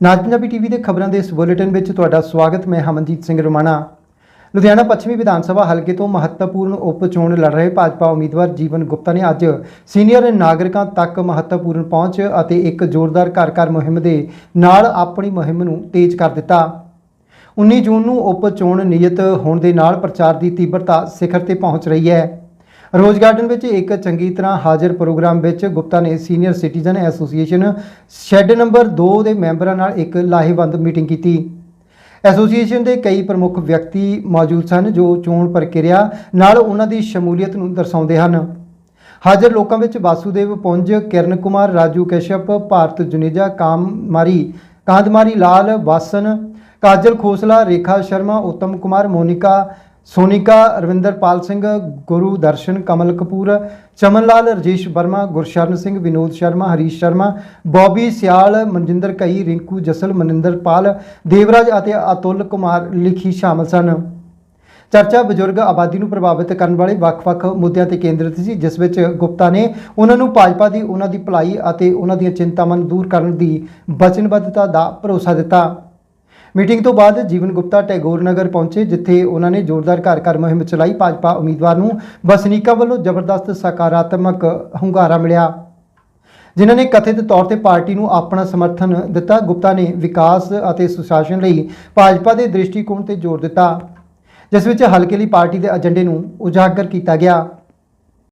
ਨਾਜ Punjabi TV ਦੇ ਖਬਰਾਂ ਦੇ ਇਸ ਬੁਲੇਟਿਨ ਵਿੱਚ ਤੁਹਾਡਾ ਸਵਾਗਤ, ਮੈਂ ਹਮਨਜੀਤ ਸਿੰਘ ਰਮਾਣਾ। ਲੁਧਿਆਣਾ ਪੱਛਮੀ ਵਿਧਾਨ ਸਭਾ ਹਲਕੇ ਤੋਂ ਮਹੱਤਵਪੂਰਨ ਉਪ ਚੋਣ ਲੜ ਰਹੇ ਭਾਜਪਾ ਉਮੀਦਵਾਰ ਜੀਵਨ ਗੁਪਤਾ ਨੇ ਅੱਜ ਸੀਨੀਅਰ ਨਾਗਰਿਕਾਂ ਤੱਕ ਮਹੱਤਵਪੂਰਨ ਪਹੁੰਚ ਅਤੇ ਇੱਕ ਜ਼ੋਰਦਾਰ ਘਰ ਘਰ ਮੁਹਿੰਮ ਦੇ ਨਾਲ ਆਪਣੀ ਮੁਹਿੰਮ ਨੂੰ ਤੇਜ਼ ਕਰ ਦਿੱਤਾ। 19 ਜੂਨ ਨੂੰ ਉਪ ਚੋਣ ਨਿਯਤ ਹੋਣ ਦੇ ਨਾਲ ਪ੍ਰਚਾਰ ਦੀ ਤੀਬਰਤਾ ਸਿਖਰ ਤੇ ਪਹੁੰਚ ਰਹੀ ਹੈ। ਰੋਜ਼ ਗਾਰਡਨ ਵਿੱਚ ਇੱਕ ਚੰਗੀ ਤਰ੍ਹਾਂ ਹਾਜ਼ਰ ਪ੍ਰੋਗਰਾਮ ਵਿੱਚ ਗੁਪਤਾ ਨੇ senior citizen association shed number 2 ਦੇ ਮੈਂਬਰਾਂ ਨਾਲ ਇੱਕ ਲਾਹੇਵੰਦ ਮੀਟਿੰਗ ਕੀਤੀ। ਐਸੋਸੀਏਸ਼ਨ ਦੇ ਕਈ ਪ੍ਰਮੁੱਖ ਵਿਅਕਤੀ ਮੌਜੂਦ ਸਨ ਜੋ ਚੋਣ ਪ੍ਰਕਿਰਿਆ ਨਾਲ ਉਹਨਾਂ ਦੀ ਸ਼ਮੂਲੀਅਤ ਨੂੰ ਦਰਸਾਉਂਦੇ ਹਨ। ਹਾਜ਼ਰ ਲੋਕਾਂ ਵਿੱਚ ਵਾਸੂਦੇਵ ਪੁੰਜ, ਕਿਰਨ ਕੁਮਾਰ, ਰਾਜੂ ਕਸ਼ਪ ਭਾਰਤ ਜੁਨੇਜਾ, ਕਾਮਮਾਰੀ ਕਾਂਦਮਾਰੀ ਲਾਲ, ਵਾਸਨ, ਕਾਜਲ ਖੋਸਲਾ, ਰੇਖਾ ਸ਼ਰਮਾ, ਉਤਮ ਕੁਮਾਰ, ਮੋਨਿਕਾ ਸੋਨਿਕਾ, ਰਵਿੰਦਰਪਾਲ ਸਿੰਘ, ਗੁਰੂ ਦਰਸ਼ਨ, ਕਮਲ ਕਪੂਰ ਚਮਨ ਲਾਲ ਰਜੇਸ਼ ਵਰਮਾ, ਗੁਰਸ਼ਰਨ ਸਿੰਘ, ਵਿਨੋਦ ਸ਼ਰਮਾ, ਹਰੀਸ਼ ਸ਼ਰਮਾ, ਬੌਬੀ ਸਿਆਲ, ਮਨਜਿੰਦਰ ਕਈ, ਰਿੰਕੂ ਜਸਲ ਮਨਿੰਦਰਪਾਲ ਦੇਵਰਾਜ ਅਤੇ ਅਤੁਲ ਕੁਮਾਰ ਲਿਖੀ ਸ਼ਾਮਲ ਸਨ। ਚਰਚਾ ਬਜ਼ੁਰਗ ਆਬਾਦੀ ਨੂੰ ਪ੍ਰਭਾਵਿਤ ਕਰਨ ਵਾਲੇ ਵੱਖ-ਵੱਖ ਮੁੱਦਿਆਂ ਤੇ ਕੇਂਦਰਿਤ ਸੀ, ਜਿਸ ਵਿੱਚ ਗੁਪਤਾ ਨੇ ਉਹਨਾਂ ਨੂੰ ਭਾਜਪਾ ਦੀ ਉਹਨਾਂ ਦੀ ਭਲਾਈ ਅਤੇ ਉਹਨਾਂ ਦੀਆਂ ਚਿੰਤਾਵਾਂ ਨੂੰ ਦੂਰ ਕਰਨ ਦੀ ਵਚਨਬੱਧਤਾ ਦਾ ਭਰੋਸਾ ਦਿੱਤਾ। ਮੀਟਿੰਗ ਤੋਂ ਬਾਅਦ ਜੀਵਨ ਗੁਪਤਾ ਟੈਗੋਰ ਨਗਰ ਪਹੁੰਚੇ, ਜਿੱਥੇ ਉਹਨਾਂ ਨੇ ਜ਼ੋਰਦਾਰ ਘਰ ਘਰ ਮੁਹਿੰਮ ਚਲਾਈ। ਭਾਜਪਾ ਉਮੀਦਵਾਰ ਨੂੰ ਵਸਨੀਕਾਂ ਵੱਲੋਂ ਜ਼ਬਰਦਸਤ ਸਕਾਰਾਤਮਕ ਹੁੰਗਾਰਾ ਮਿਲਿਆ। ਜਿਨ੍ਹਾਂ ਨੇ ਕਥਿਤ ਤੌਰ ਤੇ ਪਾਰਟੀ ਨੂੰ ਆਪਣਾ ਸਮਰਥਨ ਦਿੱਤਾ। ਗੁਪਤਾ ਨੇ ਵਿਕਾਸ ਅਤੇ ਸੁਸ਼ਾਸਨ ਲਈ ਭਾਜਪਾ ਦੇ ਦ੍ਰਿਸ਼ਟੀਕੋਣ ਤੇ ਜ਼ੋਰ ਦਿੱਤਾ, ਜਿਸ ਵਿੱਚ ਹਲਕੇ ਲਈ ਪਾਰਟੀ ਦੇ ਏਜੰਡੇ ਨੂੰ ਉਜਾਗਰ ਕੀਤਾ ਗਿਆ।